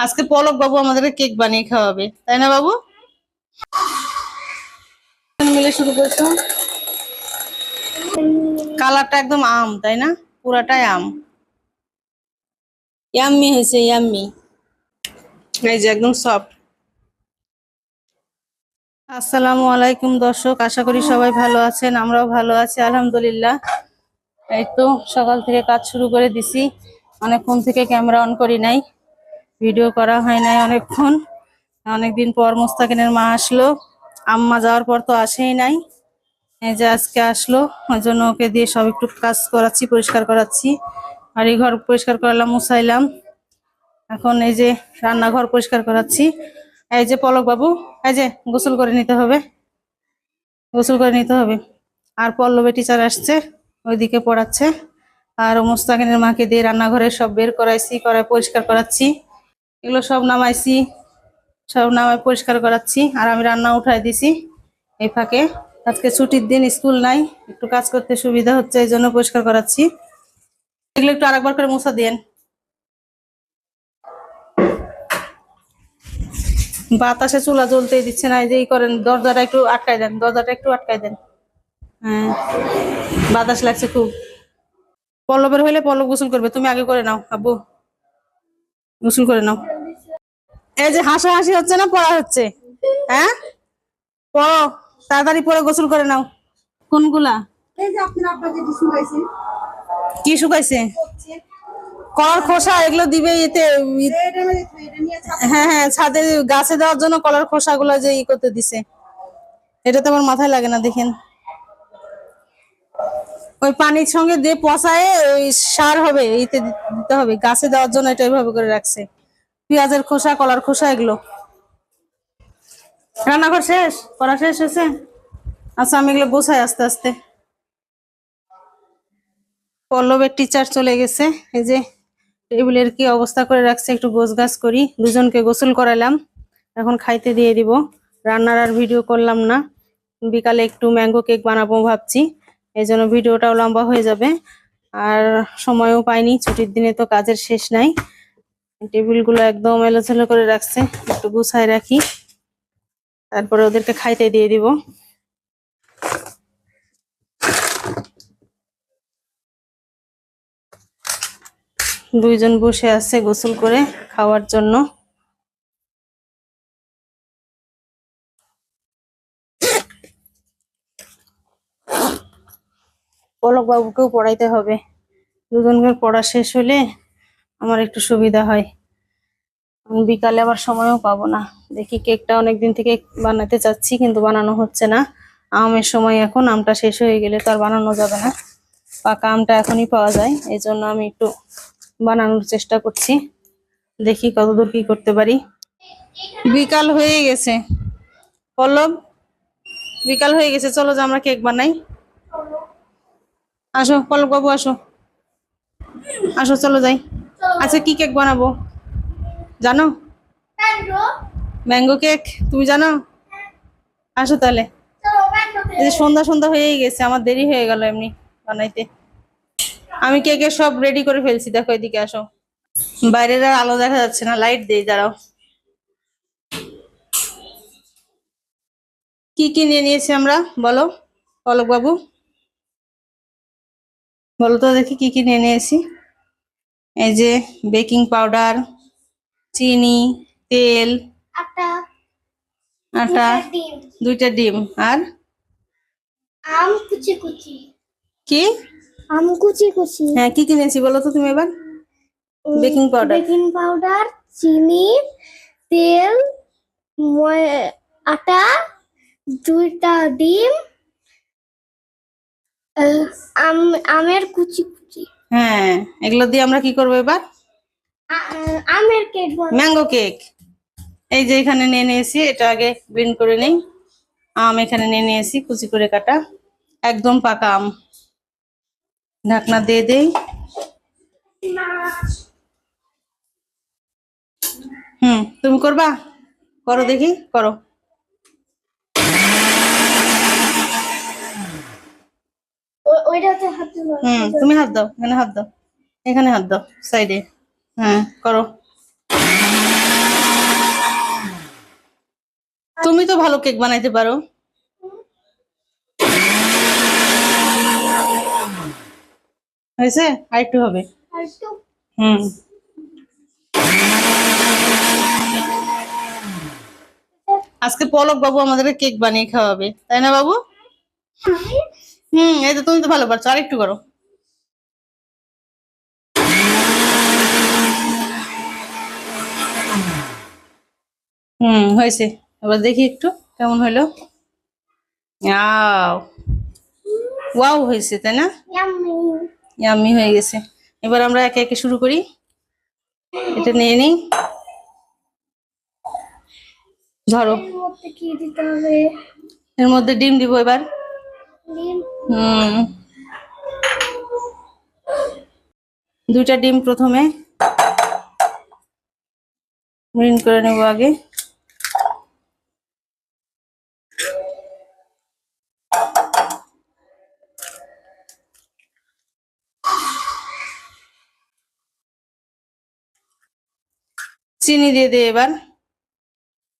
আজকে পলক বাবু আমাদেরকে কেক বানিয়ে খাওয়াবে তাই না বাবু? মিলে শুরু করছ। কালারটা একদম আম তাই না? পুরাটাই আম। ইয়াম্মি হয়েছে ইয়াম্মি এই যে একদম সফট আসসালামু আলাইকুম দর্শক আশা করি সবাই ভালো আছেন আমরাও ভালো আছি আলহামদুলিল্লাহ। এই তো সকাল থেকে কাজ শুরু করে দিছি অনেকক্ষণ থেকে ক্যামেরা অন করি নাই। ভিডিও করা হয় নাই অনেকক্ষণ। অনেকদিন পর মোস্তাকিনের মা আসলো। আম্মা যাওয়ার পর তো আসেই নাই। এই যে আজকে আসলো, ওই জন্য ওকে দিয়ে সব একটু কাজ করাচ্ছি, পরিষ্কার করাচ্ছি। আর এই ঘর পরিষ্কার করালাম, মুছাইলাম। এখন এই যে রান্নাঘর পরিষ্কার করাচ্ছি। এই যে পলক বাবু, এই যে গোসল করে নিতে হবে। গোসল করে নিতে হবে। আর পল্লবে টিচার আসছে, ওইদিকে পড়াচ্ছে। আর মোস্তাকিনের মাকে দিয়ে রান্নাঘরে সব বের করাইছি, করাই পরিষ্কার করাচ্ছি। এগুলো সব নামাইছি, সব নামাই পরিষ্কার করাচ্ছি। আর আমি রান্না উঠাই দিছি এই ফাঁকে। আজকে ছুটির দিন, স্কুল নাই, একটু কাজ করতে সুবিধা হচ্ছে, এই জন্য পরিষ্কার করাচ্ছি। এগুলো একটু আরেকবার করে মোছা দিয়েন। বাতাসে চুলা জ্বলতেই দিচ্ছে না, এই যে করেন, দরজাটা একটু আটকাই দেন, দরজাটা একটু আটকাই দেন। হ্যাঁ বাতাস লাগছে খুব। পল্লবের হইলে পল্লব গোসল করবে, তুমি আগে করে নাও, আব্বু। গোসল করে নাও। এই যে হাসা হাসি হচ্ছে না? পড়া হচ্ছে। হ্যাঁ? পড়ো তাড়াতাড়ি পরে গোসল করে নাও। কোনগুলা? কি শুকাইছে? কলার খোসা এগুলো দিবে এতে হ্যাঁ হ্যাঁ ছাদে গাছে দেওয়ার জন্য কলার খোসা গুলো যে ই করতে দিছে। এটা তো আমার মাথায় লাগে না দেখেন। ওই পানির সঙ্গে দিয়ে পচায় ওই সার হবে এইতে দি- দিতে হবে। গাছে দেওয়ার জন্য এটা এইভাবে করে রাখছে। পেঁয়াজের খোসা, কলার খোসা, এগুলো। রান্নাঘর শেষ? করা শেষ হয়েছে? আচ্ছা আমি এগুলো গোছাই আস্তে আস্তে। পল্লবের টিচার চলে গেছে। এই যে টেবিলের কি অবস্থা করে রাখছে, একটু গোছ গাছ করি। দুজনকে গোসল করালাম। এখন খাইতে দিয়ে দিব। রান্নার আর ভিডিও করলাম না। বিকালে একটু ম্যাঙ্গো কেক বানাবো ভাবছি। এই জন্য ভিডিওটাও লম্বা হয়ে যাবে। আর সময়ও পাইনি, ছুটির দিনে তো কাজের শেষ নাই। টেবিলগুলো একদম এলোচেলো করে রাখছে, একটু গুছায় রাখি। তারপরে ওদেরকে খাইতে দিয়ে দিব। দুইজন বসে আছে গোসল করে খাওয়ার জন্য। পলক বাবুকেও পড়াইতে হবে। দুজনকে পড়া শেষ হলে আমার একটু সুবিধা হয়। বিকালে আবার সময়ও পাবো না। দেখি কেকটা অনেকদিন থেকে বানাতে চাচ্ছি, কিন্তু বানানো হচ্ছে না। আমের সময় এখন, আমটা শেষ হয়ে গেলে তো আর বানানো যাবে না। পাকা আমটা এখনই পাওয়া যায়, এই জন্য আমি একটু বানানোর চেষ্টা করছি। দেখি কতদূর কি করতে পারি। বিকাল হয়ে গেছে। পল্লব, বিকাল হয়ে গেছে, চলো যে আমরা কেক বানাই। আসো পল্লব বাবু আসো। আসো চলো যাই। আচ্ছা কি কেক বানাবো? জানো? ম্যাঙ্গো কেক তুমি জানো? আসো তাহলে। এই সন্ধ্যা সন্ধ্যা হয়েই গেছে আমার দেরি হয়ে গেল এমনি বানাইতে। আমি কেকের সব রেডি করে ফেলছি দেখো এদিকে আসো। বাইরের আর আলো দেখা যাচ্ছে না লাইট দেই দাঁড়াও। কি কি নিয়ে নিয়েছি আমরা বলো? পলক বাবু বলো তো দেখি কি কি নিয়ে নিয়েছি। এই যে বেকিং পাউডার চিনি তেল আটা দুইটা ডিম। আর? আম কুচি কুচি কি? আম কুচি কুচি হ্যাঁ কি কিনেছি বলো তো তুমি এবার? Baking powder. বেকিং পাউডার চিনি তেল আটা দুইটা ডিম আম আমের কুচি কুচি। হ্যাঁ এগুলো দিয়ে আমরা কি করব এবার? আমের কেক ম্যাঙ্গো কেক এই যে এখানে নিয়ে নিয়েছি এটা আগে গ্রিন করে নেই। আম এখানে নিয়ে নিয়েছি কুচি করে কাটা। একদম পাকা আম। ঢাকনা দিয়ে দেই। হুম তুমি করবা? করো দেখি করো। ওইটাতে হাত দাও হুম তুমি হাত দাও এখানে হাত দাও। এখানে হাত দাও সাইডে। হ্যাঁ করো। তুমি তো ভালো কেক বানাইতে পারো। হয়েছে? আর একটু হবে। হুম। আজকে পলক বাবু আমাদের কেক বানিয়ে খাওয়াবে। তাই না বাবু? হুম এই তো তুমি তো ভালো পারছ আর একটু করো। হুম হয়েছে। এবার দেখি একটু কেমন হলো? ওয়াও। ওয়াও হয়েছে তাই না? ইয়াম্মি হয়ে গেছে। এবার আমরা একে একে শুরু করি। এটা নিয়ে নিই। ধরো। এর মধ্যে ডিম দিব এবার। হুম। দুইটা ডিম প্রথমে। গ্রিন করে নেব আগে। চিনি দিয়ে দে এবার।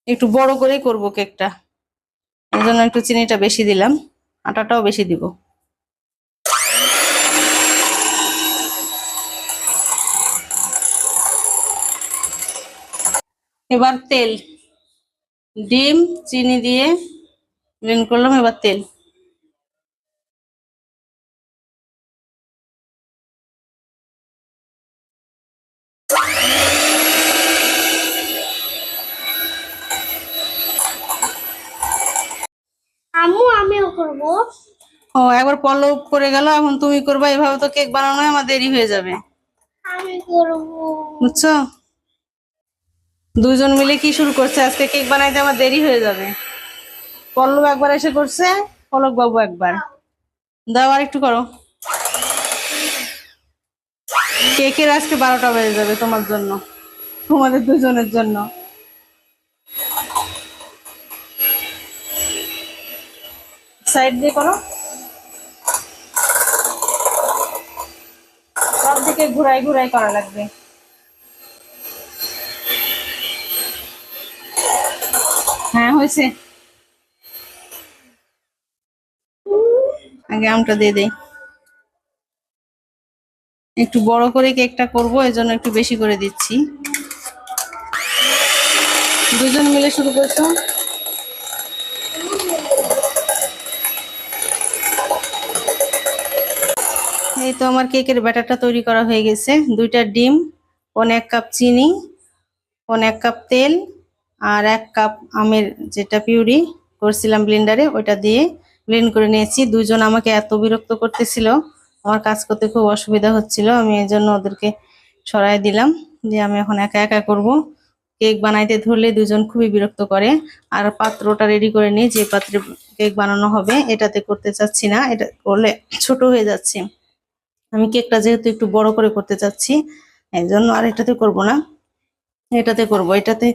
একটু বড় করেই করব কেকটা। এই জন্য একটু চিনিটা বেশি দিলাম। আটাটাও বেশি দিব। এবার তেল। ডিম চিনি দিয়ে ব্লেন্ড করলাম এবার তেল আম্মু আমিও করব? ও একবার পলব করে গেল এখন তুমি করবা এভাবে তো কেক বানানো আমার দেরি হয়ে যাবে। আমি করব। বুঝছ? দুজন মিলে কি শুরু করছে? আজকে কেক বানাইতে আমার দেরি হয়ে যাবে। পল্লব একবার এসে করছে পলক বাবু একবার। দাও আর একটু করো। কেকের আজকে বারোটা বেজে যাবে তোমার জন্য তোমাদের দুজনের জন্য। সাইড দিয়ে করো সব দিকে ঘুরাই ঘুরাই করা লাগবে। হ্যাঁ হয়েছে। আগে আমটা দিয়ে দেই। একটু বড় করে কেকটা করব জন্য একটু বেশি করে দিচ্ছি। দুজন মিলে শুরু করছ? এই তো আমার কেকের ব্যাটারটা তৈরি করা হয়ে গেছে। দুইটা ডিম পনে এক কাপ চিনি পনে এক কাপ তেল আর এক কাপ আমের যেটা পিউরি করছিলাম ব্লেন্ডারে, ওইটা দিয়ে ব্লেন্ড করে নিয়েছি। দুজন আমাকে এত বিরক্ত করতেছিল, আমার কাজ করতে খুব অসুবিধা হচ্ছিল, আমি এই জন্য ওদেরকে সরাই দিলাম যে আমি এখন একা একা করব। কেক বানাইতে ধরলে দুজন খুবই বিরক্ত করে। আর পাত্রটা রেডি করে নিই যে পাত্রে কেক বানানো হবে, এটাতে করতে চাচ্ছি না, এটা করলে ছোট হয়ে যাচ্ছে। আমি কেকটা যেহেতু একটু বড় করে করতে চাচ্ছি এই জন্য আর এটাতে করব না। এটাতে করব, এটাতে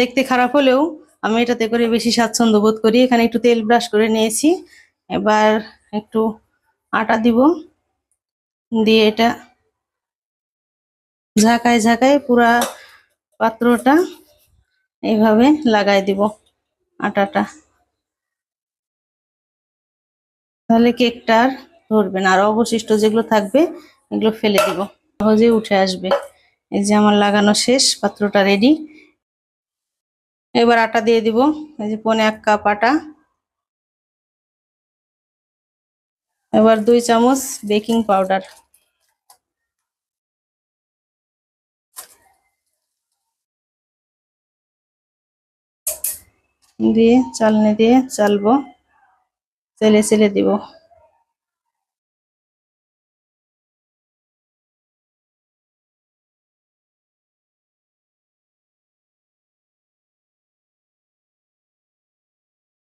দেখতে খারাপ হলেও আমি এটাতে করে বেশি স্বাচ্ছন্দ্য বোধ করি। এখানে একটু তেল ব্রাশ করে নিয়েছি, এবার একটু আটা দিব। দিয়ে এটা ঝাঁকায় ঝাঁকায় পুরা পাত্রটা এইভাবে লাগাই দিব আটাটা। তাহলে কেকটা আর ধরবে না আর অবশিষ্ট যেগুলো থাকবে, এগুলো ফেলে দিব। সহজে উঠে আসবে। এই যে আমার লাগানো শেষ, পাত্রটা রেডি এবার আটা দিয়ে দিব। এই যে পনে এক কাপ আটা। এবার দুই চামচ বেকিং পাউডার দিয়ে চালনি দিয়ে চালবো। চেলে চেলে দিব।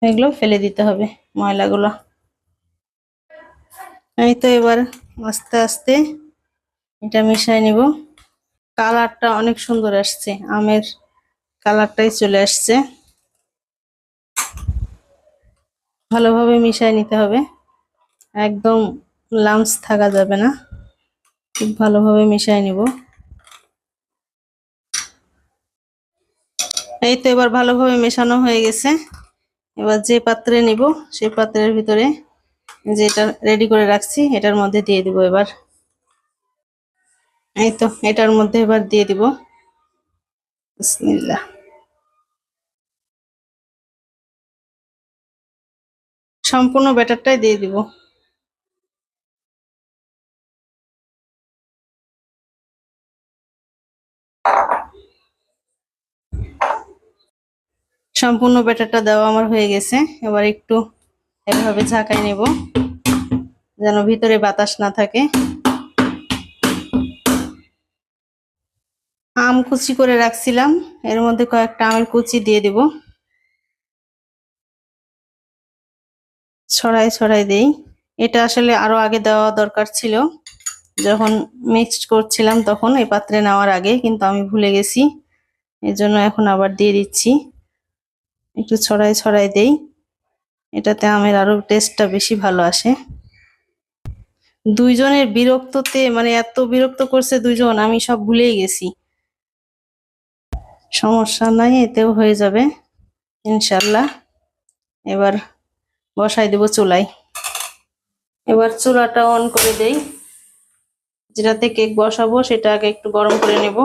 এগুলো ফেলে দিতে হবে ময়লাগুলো। এই তো এবার আস্তে আস্তে এটা মিশাই নিব। কালারটা অনেক সুন্দর আসছে, আমের কালারটাই চলে আসছে। ভালোভাবে মিশাই নিতে হবে, একদম লামস থাকা যাবে না। খুব ভালোভাবে মিশাই নিব। এই তো এবার ভালোভাবে মেশানো হয়ে গেছে। এবার যে পাত্রে নিব, সেই পাত্রের ভিতরে যেটা রেডি করে রাখছি, এটার মধ্যে দিয়ে দিব এবার। এই তো, এটার মধ্যে এবার দিয়ে দিব। বিসমিল্লাহ। সম্পূর্ণ ব্যাটারটাই দিয়ে দিব। সম্পূর্ণ ব্যাটারটা দেওয়া আমার হয়ে গেছে। এবার একটু এভাবে ঝাঁকাই নেব, যেন ভিতরে বাতাস না থাকে। আম কুচি করে রাখছিলাম, এর মধ্যে কয়েকটা আমের কুচি দিয়ে দেব। ছড়াই ছড়াই দেই। এটা আসলে আরও আগে দেওয়া দরকার ছিল। যখন মিক্সড করছিলাম তখন এই পাত্রে নেওয়ার আগে, কিন্তু আমি ভুলে গেছি। এর জন্য এখন আবার দিয়ে দিচ্ছি। একটু ছড়াই ছড়াই দেই। এটাতে আমের আরও টেস্টটা বেশি ভালো আসে। দুইজনের বিরক্ততে মানে এত বিরক্ত করছে দুইজন, আমি সব ভুলেই গেছি। সমস্যা নাই, এতেও হয়ে যাবে ইনশাল্লাহ এবার বসাই দেব চুলাই এবার চুলাটা অন করে দেই। যেটাতে কেক বসাবো, সেটা আগে একটু গরম করে নেব।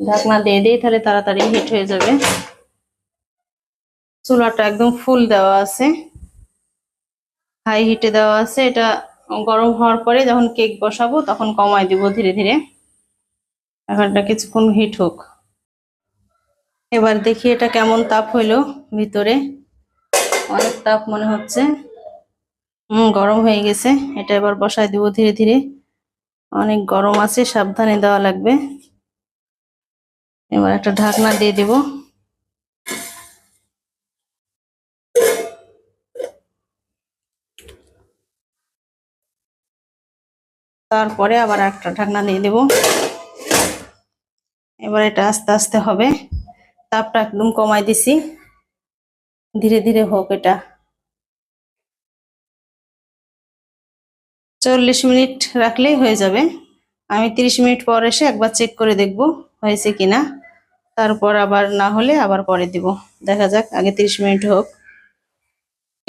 ঢাকনা দিয়ে দিই, তাহলে তাড়াতাড়ি হিট হয়ে যাবে। চুলাটা একদম ফুল দেওয়া আছে। হাই হিটে দেওয়া আছে। এটা গরম হওয়ার পরে যখন কেক বসাবো তখন কমাই দিব ধীরে ধীরে। এখন এটা কিছুক্ষণ হিট হোক। এবার দেখি এটা কেমন তাপ হইল ভিতরে। অনেক তাপ মনে হচ্ছে। হুম, গরম হয়ে গেছে। এটা এবার বসাই দিব ধীরে ধীরে। অনেক গরম আছে, সাবধানে দেওয়া লাগবে। এবার একটা ঢাকনা দিয়ে দেব। তারপরে আবার একটা ঢাকনা দিয়ে দেব। এবার এটা আস্তে আস্তে হবে। তাপটা একদম কমাই দিছি। ধীরে ধীরে হোক এটা। চল্লিশ মিনিট রাখলেই হয়ে যাবে। আমি তিরিশ মিনিট পর এসে একবার চেক করে দেখব হয়েছে কিনা। তারপর আবার না হলে আবার পরে দিব। দেখা যাক, আগে তিরিশ মিনিট হোক।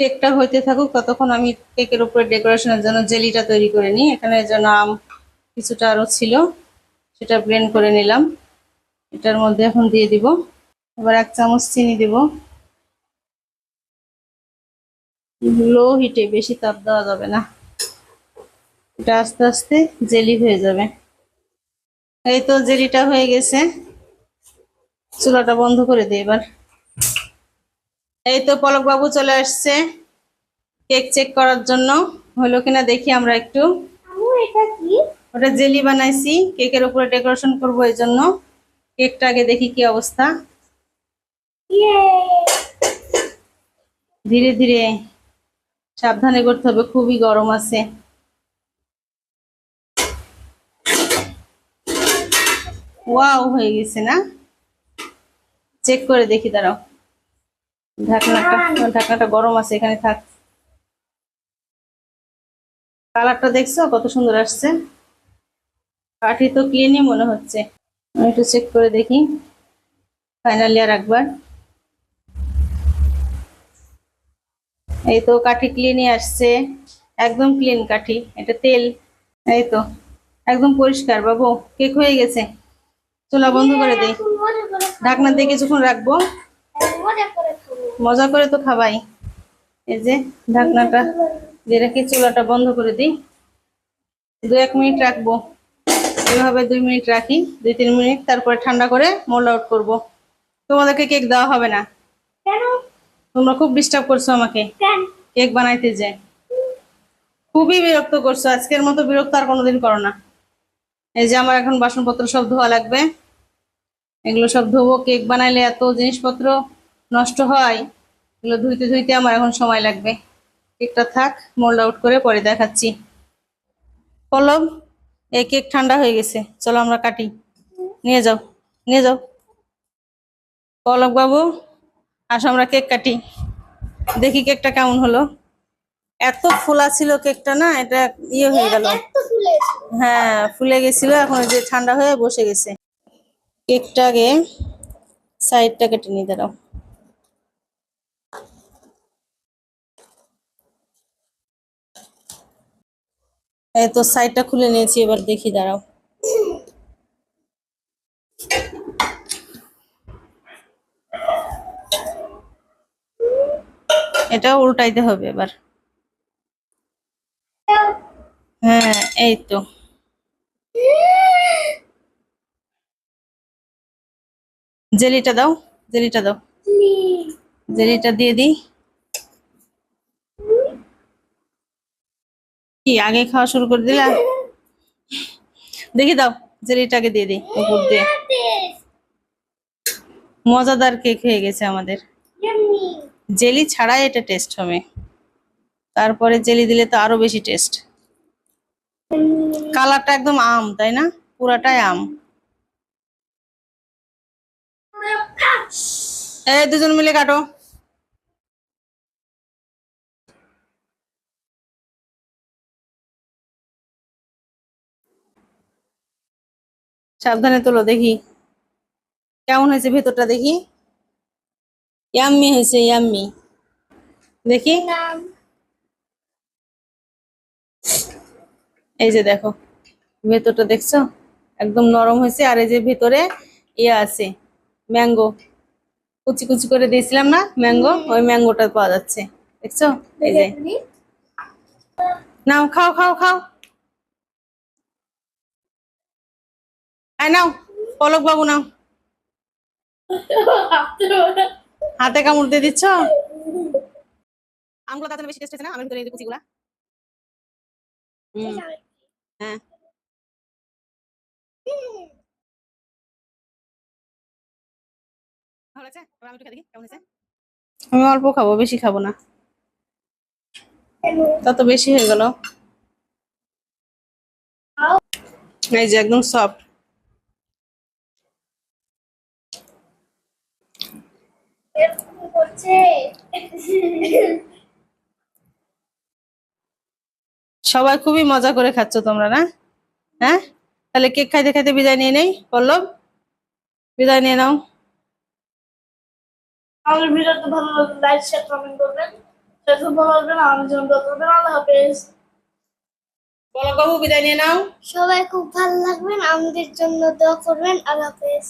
কেকটা হইতে থাকুক, ততক্ষণ আমি কেকের উপরে ডেকোরেশনের জন্য জেলিটা তৈরি করে নিই। এখানে যেন আম কিছুটা আরও ছিল, সেটা ব্লেন্ড করে নিলাম। এটার মধ্যে এখন দিয়ে দিব। এবার এক চামচ চিনি দিব। লো হিটে বেশি তাপ দেওয়া যাবে না। এটা আস্তে আস্তে জেলি হয়ে যাবে। এই তো জেলিটা হয়ে গেছে। চুলাটা বন্ধ করে দিই এবার। এই তো পলক বাবু চলে আসছে। কেক চেক করার জন্য। হলো কিনা দেখি আমরা একটু। ওটা জেলি বানাইছি। কেকের উপরে ডেকোরেশন করব এই জন্য। কেকটা আগে দেখি কি অবস্থা। ইয়ে! ধীরে ধীরে সাবধানে করতে হবে খুবই গরম আছে। ওয়াও হয়ে গেছে না? চেক করে দেখি দাঁড়াও। ঢাকনাটা ঢাকনাটা গরম আছে এখানে থাক। কালারটা দেখছ? কত সুন্দর আসছে। কাঠি তো ক্লিনই মনে হচ্ছে। আমি একটু চেক করে দেখি। ফাইনালি আর একবার। এই তো কাঠি ক্লিনই আসছে। একদম ক্লিন কাঠি। এটা তেল। এই তো। একদম পরিষ্কার বাবু। কেক হয়ে গেছে। চুলা বন্ধ করে দেই। ঢাকনা দিয়ে কিছুক্ষণ রাখব। খাব, মজা করে তো খাবাই। এই যে ঢাকনাটা দিয়ে রেখে চুলাটা বন্ধ করে দিই। দু এক মিনিট রাখব। এভাবে দুই মিনিট রাখি দুই তিন মিনিট তারপরে ঠান্ডা করে মোল্ড আউট করব। তোমাদেরকে কেক দেওয়া হবে না। তোমরা খুব ডিস্টার্ব করছ আমাকে। কেক বানাইতে যে। খুবই বিরক্ত করছ। আজকের মতো বিরক্ত আর কোনোদিন করো না। এই যে আমার এখন বাসনপত্র সব ধোয়া লাগবে। এগুলো সব ধোবো। কেক বানাইলে এত জিনিসপত্র। নষ্ট হয় এগুলো ধুইতে ধুইতে আমার এখন সময় লাগবে। কেকটা থাক মোল্ড আউট করে পরে দেখাচ্ছি। পল্লব এই কেক ঠান্ডা হয়ে গেছে। চলো আমরা কাটি। নিয়ে যাও নিয়ে যাও। পলক বাবু আসো আমরা কেক কাটি। দেখি কেকটা কেমন হলো। এত ফোলা ছিল কেকটা না এটা ইয়ে হয়ে গেল। হ্যাঁ ফুলে গেছিল এখন যে ঠান্ডা হয়ে বসে গেছে। কেকটাকে সাইডটা কেটে নিয়ে দাঁড়াও। এই তো সাইডটা খুলে নিয়েছি, এবার দেখি, দাঁড়াও। এটা উল্টাইতে হবে এবার। হ্যাঁ এই তো। জেলিটা দাও জেলিটা দাও। জেলিটা দিয়ে দিই। কি আগে খাওয়া শুরু করে দিলা? দেখি দাও জেলিটাকে দিয়ে দিই উপর দিয়ে। মজাদার কেক হয়ে গেছে আমাদের। জেলি ছাড়াই এটা টেস্ট হবে। তারপরে জেলি দিলে তো আরও বেশি টেস্ট। কালারটা একদম আম তাই না? পুরাটাই আম। এই দুজন মিলে কাটো। সাবধানে তোলো দেখি। কেমন হয়েছে ভেতরটা দেখি? ইয়াম্মি হয়েছে ইয়াম্মি। দেখি। এই যে দেখো ভেতরটা দেখছ? একদম নরম হয়েছে আর এই যে ভেতরে ইয়ে আছে ম্যাঙ্গো। কুচি কুচি করে দিয়েছিলাম না ম্যাঙ্গো? ওই ম্যাঙ্গোটা পাওয়া যাচ্ছে। দেখছ? এই যে। নাও খাও খাও খাও। আয় নাও, পলক বাবু নাও। হাতে কামড় দিয়ে দিচ্ছ? আমগুলো তাড়াতাড়ি বেশি টেস্ট না? আমের ভিতরে এই হ্যাঁ। আমি আমি অল্প খাব, বেশি খাব না। তত বেশি হয়ে গেল। এই যে একদম সফট এরকম করছে সবাই খুবই মজা করে খাচ্ছ তোমরা না? হ্যাঁ? তাহলে কেক খাইতে খাইতে বিদায় নিয়ে নেই পল্লব? বিদায় নিয়ে নাও। আমাদের ভিডিওটা ভালো লাগলে লাইক শেয়ার কমেন্ট করবেন। ফেসবুক ভালো লাগবেন আমাদের জন্য করবেন আল্লাহ হাফেজ। বাবু বিদায় নিয়ে নাও। সবাই খুব ভালো লাগবেন আমাদের জন্য দোয়া করবেন আল্লাহ হাফেজ।